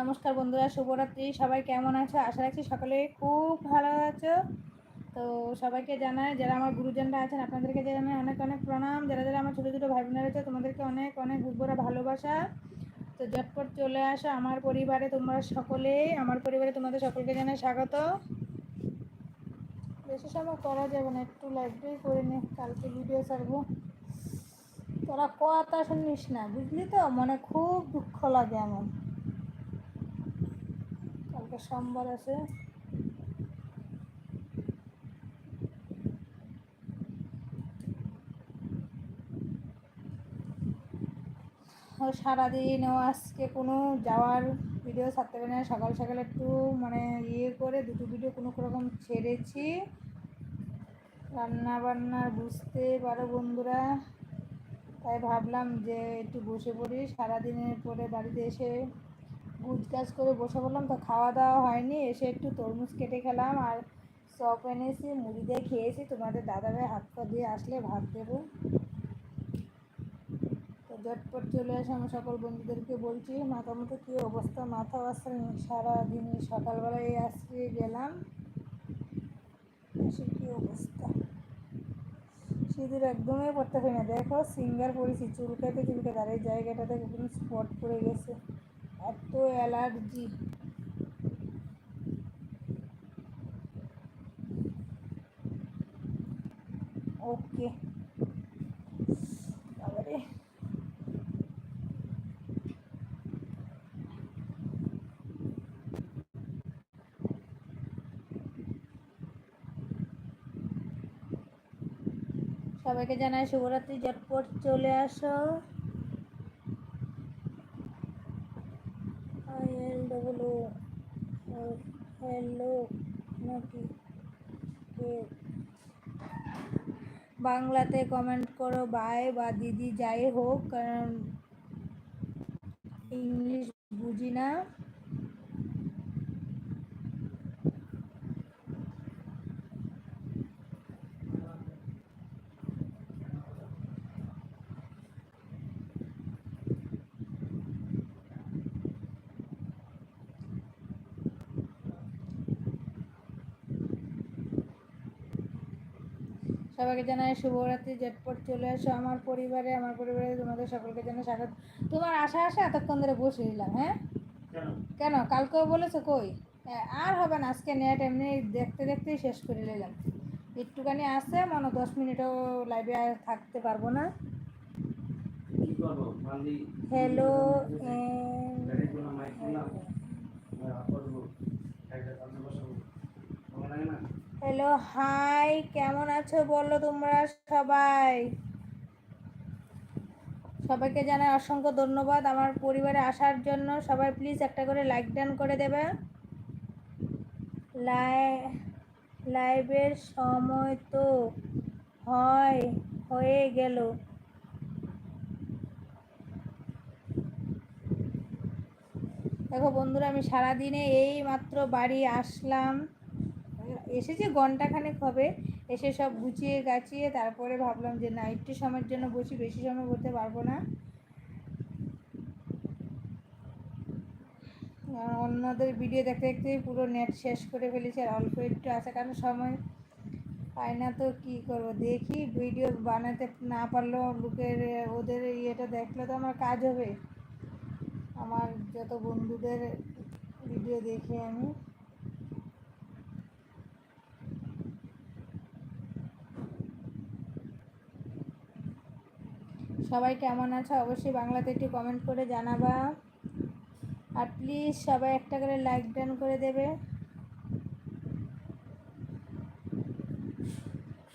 নমস্কার বন্ধুরা, শুভরাত্রি। সবাই কেমন আছো? আশা রাখছি সকলে খুব ভালো আছো। তো সবাইকে জানায় যারা আমার গুরুজনরা আছেন, আপনাদেরকে জানাই অনেক অনেক প্রণাম। যারা যারা আমার ছোটো ছোটো ভাই বোনেরা আছে তোমাদেরকে অনেক অনেক গুরুরা ভালোবাসা। তো ঝটপট চলে আসো আমার পরিবারে, তোমরা সকলে আমার পরিবারে তোমাদের সকলকে জানাই স্বাগত। বেশি সময় করা যাবে না, একটু লাইব্রেরি করে নে, কালকে ভিডিও ছাড়বো। তোরা কথা শুনিস না, বুঝলি তো? মনে খুব দুঃখ লাগে আমার সোমবার আছে। সারাদিনও আজকে কোনো যাওয়ার ভিডিও ছাড়তে পারি না। সকাল সকাল একটু মানে ইয়ে করে দুটো ভিডিও কোনো রকম ছেড়েছি। রান্না বান্নার বুঝতে পারো বন্ধুরা। তাই ভাবলাম যে একটু বসে পড়ি। সারাদিনের পরে বাড়িতে এসে গুজ কাজ করে বসে পড়লাম, তো খাওয়া দাওয়া হয়নি। এসে একটু তরমুজ কেটে খেলাম আর চপ এনেছি, মুড়ি দিয়ে খেয়েছি। তোমাদের দাদাভাই হাত পা দিয়ে আসলে ভাত দেবো। তো ঝটপট চলে আসে আমি সকল বন্ধুদেরকে বলছি, মাথা মতো কী অবস্থা? মাথা আসছে সারাদিন সকালবেলায় আজকে গেলাম এসে কী অবস্থা? সিঁদুর একদমই পড়তে পারি না। দেখো, সিঙ্গার পরেছি চুলকাতে চুলকাতে আর এই জায়গাটাতে একদম স্পট পড়ে গেছে। এত অ্যালার্জি। ওকে। বাবারে সবাইকে জানাই শুভরাত্রি ঝটপট চলে আসো। হ্যালো নাকি বাংলাতে কমেন্ট করো বাই বা দিদি যাই হোক কারণ ইংলিশ বুঝি না। সবাইকে জানাই শুভরাত্রি জটপট চলে আসো আমার পরিবারে আমার পরিবারে তোমাদের সকলকে জানাই স্বাগত। তোমার আশা আসা এতক্ষণ ধরে বসে নিলাম হ্যাঁ? কেন? কালকেও বলেছ কই? আর হবে না আজকে নেট এমনি দেখতে দেখতেই শেষ করে নিলাম। একটুখানি আসছে মনে দশ মিনিটও লাইভে আর থাকতে পারব না। হ্যালো হ্যালো হাই কেমন আছো বলো তোমরা সবাই? সবাইকে জানাই অসংখ্য ধন্যবাদ আমার পরিবারে আসার জন্য। সবাই প্লিজ একটা করে লাইক ডান করে দেবে। লাইভের সময় তো হয়, হয়ে গেল। দেখো বন্ধুরা, আমি সারাদিনে এই মাত্র বাড়ি আসলাম। এসেছি ঘন্টাখানেক হবে, এসে সব গুছিয়ে গাছিয়ে তারপরে ভাবলাম যে না, একটু সময়ের জন্য বসি, বেশি সময় বলতে পারব না। অন্যদের ভিডিও দেখতে দেখতে পুরো নেট শেষ করে ফেলেছি আর অল্প একটু আছে, কারণ সময় পাই না তো কী করব? দেখি ভিডিও বানাতে না পারলেও লোকের, ওদের ইয়েটা দেখলে তো আমার কাজ হবে। আমার যত বন্ধুদের ভিডিও দেখি আমি। সবাই কেমন আছে? অবশ্যই বাংলাতে একটু কমেন্ট করে জানাবা। আর প্লিজ সবাই একটা করে লাইক ডান করে দেবে।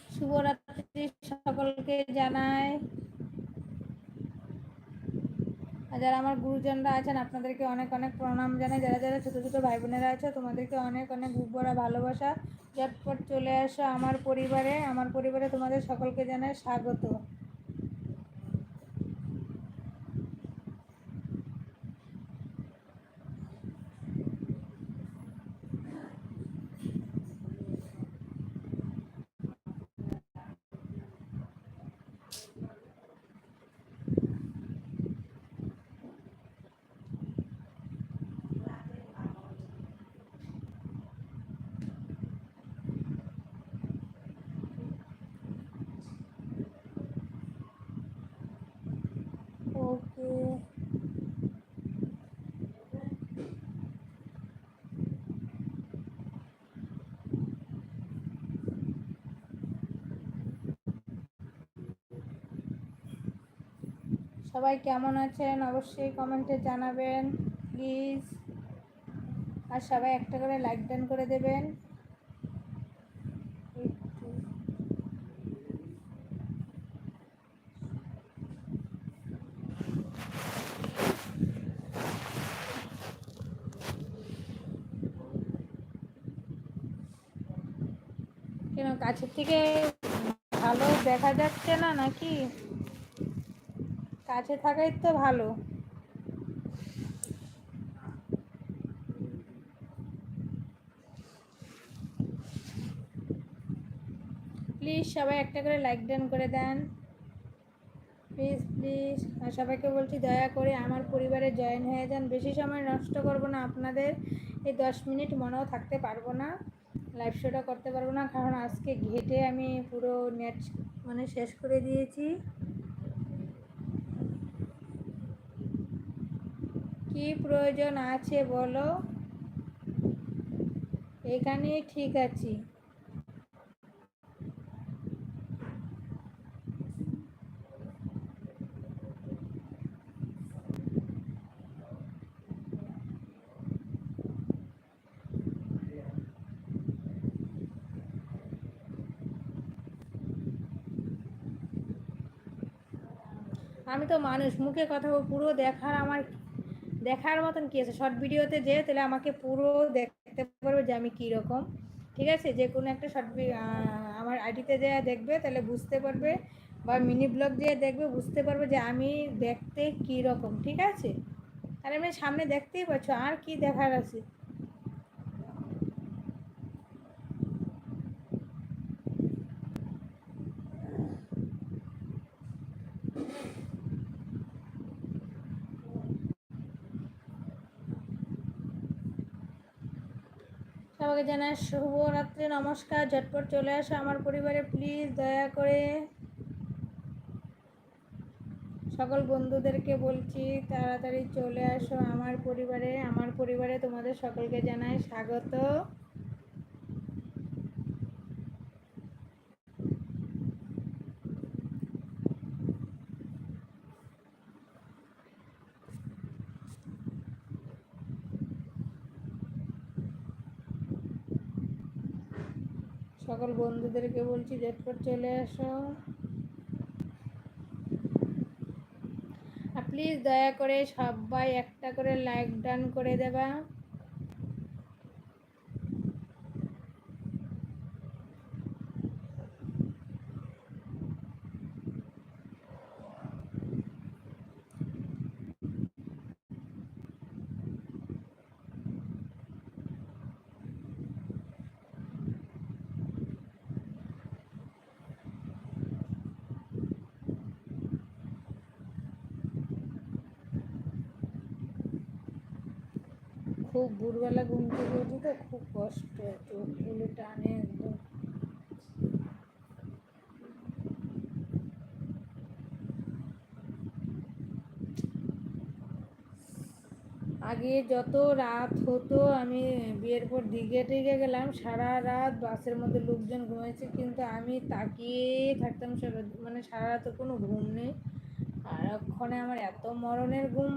শুভরাত্রি সকলকে জানাই। যারা আমার গুরুজনরা আছেন, আপনাদেরকে অনেক অনেক প্রণাম জানাই। যারা যারা ছোটো ছোটো ভাই বোনেরা আছে, তোমাদেরকে অনেক অনেক বুকভরা ভালোবাসা। ঝটপট চলে আসো আমার পরিবারে। আমার পরিবারে তোমাদের সকলকে জানাই স্বাগত। সবাই কেমন আছেন? অবশ্যই কমেন্টে জানাবেন প্লিজ আর সবাই একটা করে লাইক ডান করে দেবেন। কেন, কাছের থেকে ভালো দেখা যাচ্ছে না নাকি? কাছে থাকাই তো ভালো। প্লিজ সবাই একটা করে লাইক ডান করে দেন। প্লিজ প্লিজ আর সবাইকে বলছি দয়া করে আমার পরিবারে জয়েন হয়ে যান। বেশি সময় নষ্ট করব না আপনাদের। এই দশ মিনিট মনেও থাকতে পারব না। লাইভ শোটা করতে পারব না। কারণ আজকে ঘেটে আমি পুরো নেট মানে শেষ করে দিয়েছি। কি প্রয়োজন আছে বলো? এখানে ঠিক আছি। আমি তো মানুষ, মুখে কথা পুরো দেখার আমার দেখার মতন কি আছে? শর্ট ভিডিওতে যে, তাহলে আমাকে পুরো দেখতে পারবে যে আমি কীরকম। ঠিক আছে? যে কোনো একটা শর্ট আমার আইডিতে যে দেখবে, তাহলে বুঝতে পারবে বা মিনি ব্লগ যে দেখবে, বুঝতে পারবে যে আমি দেখতে কী রকম ঠিক আছে? তাহলে আমি সামনে দেখতেই পাচ্ছ, আর কি দেখার আছে? সবাইকে জানাই শুভরাত্রি নমস্কার, ঝটপট চলে আসো আমার পরিবারে প্লিজ দয়া করে। সকল বন্ধুদেরকে বলছি, তাড়াতাড়ি চলে আসো আমার পরিবারে আমার পরিবারে তোমাদের সকলকে জানাই স্বাগত। সকল বন্ধুদেরকে বলছি, ঝটপট চলে আসো প্লিজ দয়া করে সবাই একটা করে লাইক ডান করে দেবা। খুব ভোরবেলা ঘুম থেকে উঠি তো খুব কষ্ট, চোখগুলো টানে একদম। আগে যত রাত হতো, আমি বিয়ের পর দিঘে টিঘে গেলাম, সারা রাত বাসের মধ্যে লোকজন ঘুমাইছে, কিন্তু আমি তাকিয়ে থাকতাম সারা মানে সারা রাত কোনো ঘুম নেই। আর ওখানে আমার এত মরণের ঘুম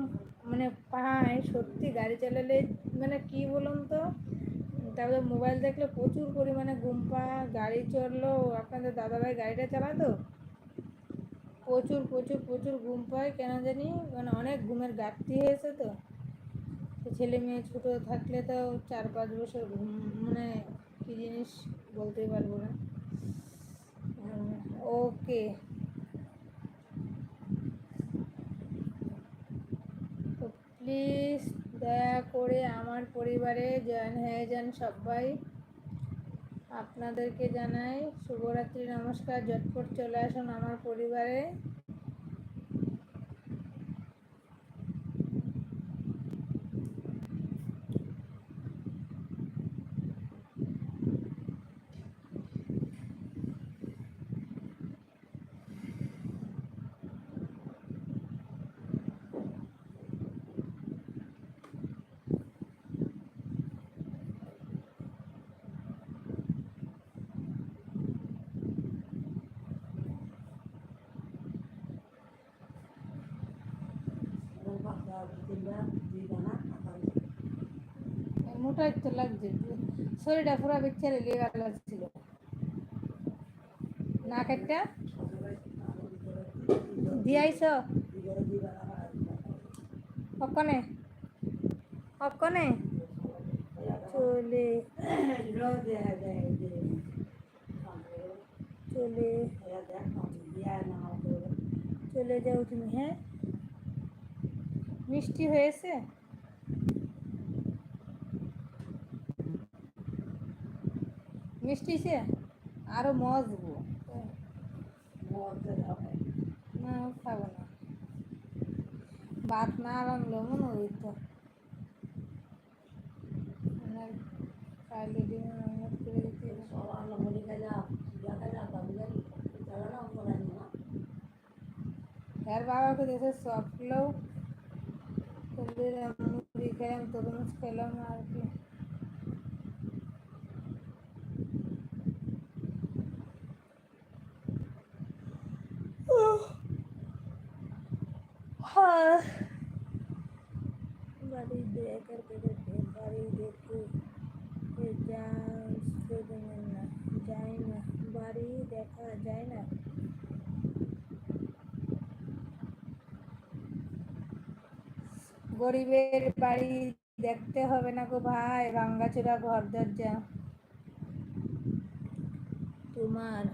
মানে পায় সত্যি গাড়ি চালালে মানে কি বলুন তো? তারপরে মোবাইল দেখলে প্রচুর পরিমাণে ঘুম গাড়ি চলল আপনাদের দাদাভাই গাড়িটা চালাতো? প্রচুর প্রচুর প্রচুর ঘুম পায়, কেন জানি? মানে অনেক ঘুমের ঘাটতি হয়েছে তো। তো ছেলে মেয়ে ছোটো থাকলে তো চার পাঁচ বছর ঘুম মানে কী জিনিস বলতেই পারব না। ওকে তো প্লিজ দয়া করে আমার পরিবারে জয়েন হয়ে যান সবাই। আপনাদেরকে জানাই শুভরাত্রি, নমস্কার, ঝটপট চলে আসুন আমার পরিবারে। মোটাই তো লাগছে শরীরটা পুরো বেচারে লেগে লাগছিল না কাটটা দিয়াইছ? অকনে অকনে চলে। চলে। চলে যাও তুমি হ্যাঁ? মিষ্টি হয়েছে? মিষ্টি সে? আরও মজবো না খাব না। ভাত না রানলেও মনে ডিম রান্না করে দিতে এর বাবাকে দেশে সব খেলেও মুড়ি খেলাম তরমুজ খেলাম আর কি हाँ। বাড়ি দেখার পেটেছে বাড়ি দেখে যান না যায় না বাড়ি দেখা যায় না গরিবের বাড়ি দেখতে হবে না গো ভাই ভাঙ্গাচোরা ঘর দরজা তোমার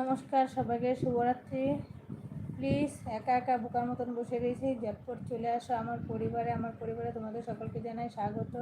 নমস্কার সবাইকে, শুভরাত্রি। প্লিজ, একা একা বোকার মতন বসে রয়েছি। ঝটপট চলে আসো আমার পরিবারে। আমার পরিবারে তোমাদের সকলকে জানাই স্বাগত।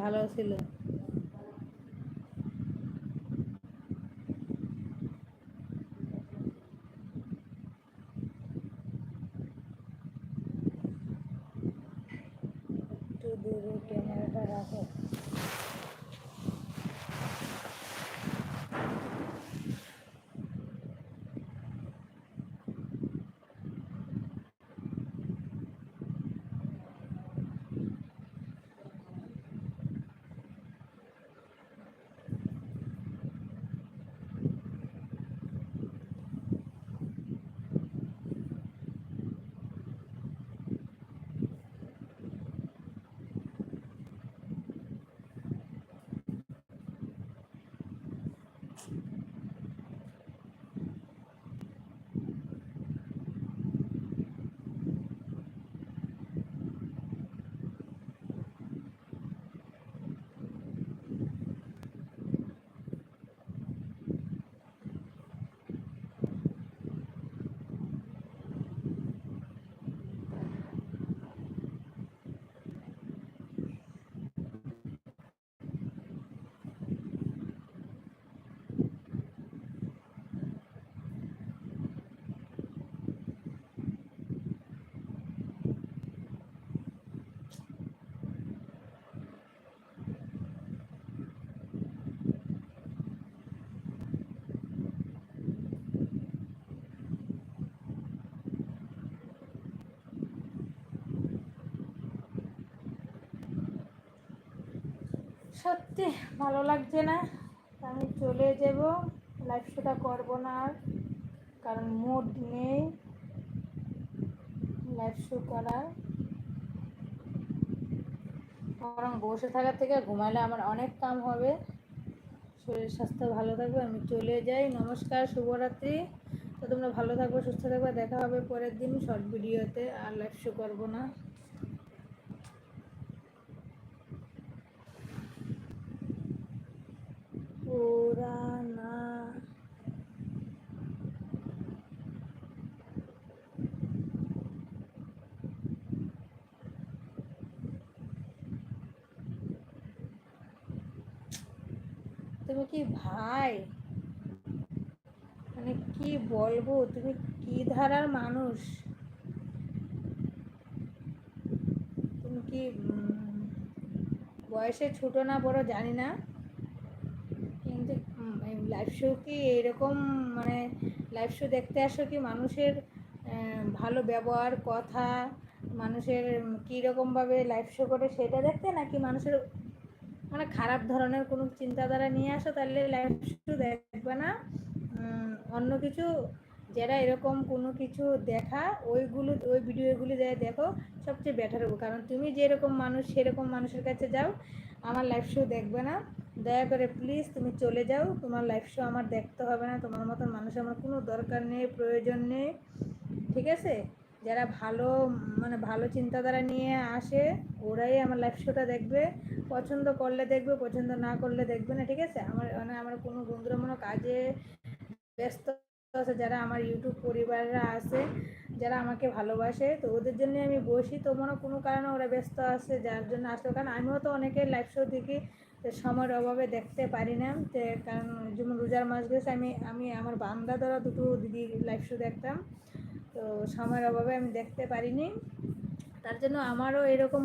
ভালো ছিল। একটু দূরে ক্যামেরাটা রাখো। সত্যি ভালো লাগছে না। আমি চলে যাব। লাইভ শোটা করব না আর, কারণ মুড নেই। লাইভ শো করার। বরং বসে থাকার থেকে ঘুমালে আমার অনেক কাম হবে। শরীর স্বাস্থ্য ভালো থাকবে, আমি চলে যাই। নমস্কার, শুভরাত্রি। তো তোমরা ভালো থাকবে, সুস্থ থাকবে। দেখা হবে পরের দিন শর্ট ভিডিওতে আর লাইভ শো করব না। পুরানা। তুমি কি ভাই? মানে কি বলব, তুমি কি ধারার মানুষ? তুমি কি বয়সে ছোট না বড় জানি না। লাইভ শো কি এরকম মানে লাইভ শো দেখতে আসো কি মানুষের ভালো ব্যবহার, কথা, মানুষের কীরকমভাবে লাইভ শো করে সেটা দেখতে নাকি মানুষের মানে খারাপ ধরনের কোনো চিন্তাধারা নিয়ে আসো তাহলে লাইভ শো দেখবে না? অন্য কিছু যারা এরকম কোনো কিছু দেখা, ওইগুলো, ওই ভিডিওগুলি দেয় দেখো সবচেয়ে বেটার হবে। কারণ তুমি যেরকম মানুষ, সেরকম মানুষের কাছে যাও, আমার লাইভ শো দেখবে না। দয়া করে প্লিজ তুমি চলে যাও। তোমার লাইভ শো আমার দেখতে হবে না। তোমার মতন মানুষ আমার কোনো দরকার নেই, প্রয়োজন নেই। ঠিক আছে? যারা ভালো মানে ভালো চিন্তাধারা নিয়ে আসে, ওরাই আমার লাইভ শোটা দেখবে। পছন্দ করলে দেখবে, পছন্দ না করলে দেখবে না। ঠিক আছে? আমার মানে আমার কোনো বন্ধুরা মনে কাজে ব্যস্ত আছে। যারা আমার ইউটিউব পরিবাররা আছে, যারা আমাকে ভালোবাসে, তো ওদের জন্য আমি বসি। তো মনে কোনো কারণে ওরা ব্যস্ত আছে, যার জন্য আসলো। কারণ আমিও তো অনেকের লাইভ শো দেখি। তো সময়ের অভাবে দেখতে পারি না তো কারণ যেমন রোজার মাস গেছে, আমি আমি আমার বান্দা দ্বারা দুটো দিদি লাইভ শো দেখতাম। তো সময়ের অভাবে আমি দেখতে পারিনি। তার জন্য আমারও এরকম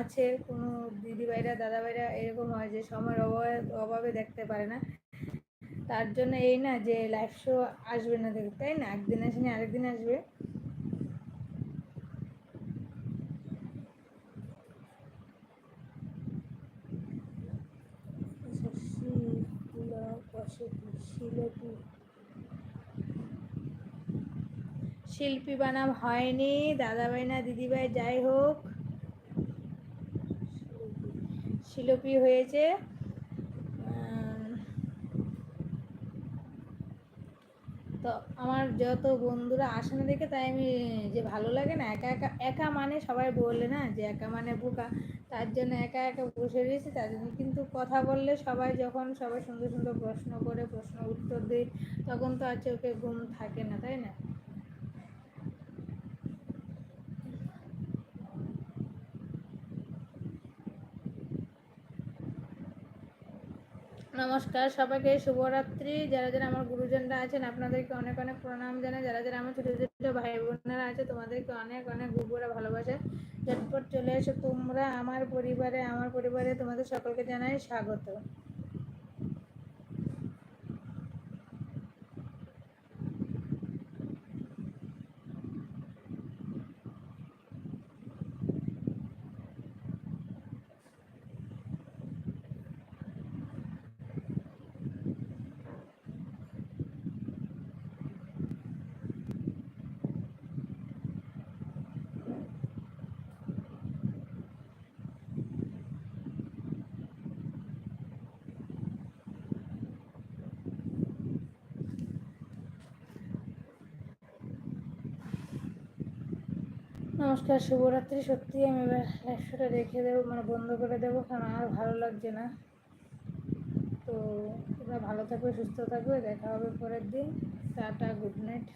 আছে কোনো দিদিভাইরা, দাদাভাইরা এরকম হয় যে সময়ের অভাবে অভাবে দেখতে পারে না। তার জন্য এই না যে লাইভ শো আসবে না দেখতে, তাই না? একদিন আসেনি, আরেকদিন আসবে। শিল্পী। শিল্পী বানাম হয়নি, দাদাভাই না দিদিভাই, যাই হোক। শিল্পী হয়েছে। তো আমার যত বন্ধুরা আসে না দেখে, তাই আমি যে ভালো লাগে না, একা একা একা মানে সবাই বললে না যে একা মানে বোকা। তার জন্য একা একা বসে রয়েছি, তার জন্য কিন্তু কথা বললে সবাই যখন সবাই সুন্দর সুন্দর প্রশ্ন করে, প্রশ্ন উত্তর দেয়, তখন তো আর চোখে ঘুম থাকে না, তাই না? নমস্কার সবাইকে, শুভরাত্রি। যারা যারা আমার গুরুজনরা আছেন, আপনাদেরকে অনেক অনেক প্রণাম জানাই। যারা যারা আমার ছোটো ছোটো ভাই বোনেরা আছে, তোমাদেরকে অনেক অনেক গুবুরা ভালোবাসা। ঝটপট চলে এসো। তোমরা আমার পরিবারে আমার পরিবারে তোমাদের সকলকে জানাই স্বাগত। নমস্কার, শুভরাত্রি। সত্যি আমি এবার একশোটা রেখে দেবো মানে বন্ধ করে দেবো, কারণ আর ভালো লাগছে না। তো তোমরা ভালো থাকবে, সুস্থ থাকবে। দেখা হবে পরের দিন। Tata, good night.